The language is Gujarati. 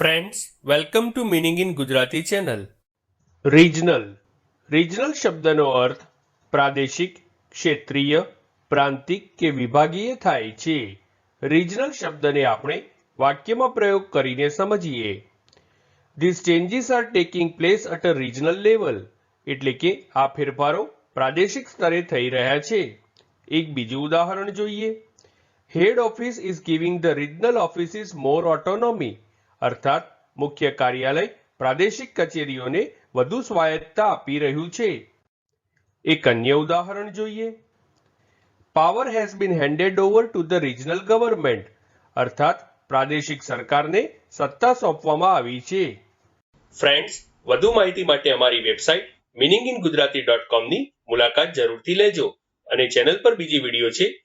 Friends welcome to meaning in Gujarati channel regional regional શબ્દનો અર્થ પ્રાદેશિક, ક્ષેત્રીય, પ્રાંતિક કે વિભાગીય થાય છે. રિજનલ શબ્દને આપણે વાક્યમાં પ્રયોગ કરીને સમજીએ. This changes are taking place at a regional level એટલે કે આ ફેરફારો પ્રાદેશિક સ્તરે થઈ રહ્યા છે. એક બીજું ઉદાહરણ જોઈએ. Head office is giving the regional offices more autonomy અર્થાત મુખ્ય કાર્યાલય પ્રાદેશિક કચેરીઓને વધુ સ્વાયત્તતા આપી રહ્યું છે. એક અન્ય ઉદાહરણ જોઈએ. Power has been handed over to the regional government અર્થાત પ્રાદેશિક સરકારને સત્તા સોંપવામાં આવી છે. ફ્રેન્ડ્સ વધુ માહિતી માટે અમારી website meaning in Gujarati dot કોમની મુલાકાત જરૂરથી લેજો અને ચેનલ પર બીજી વીડિયો છે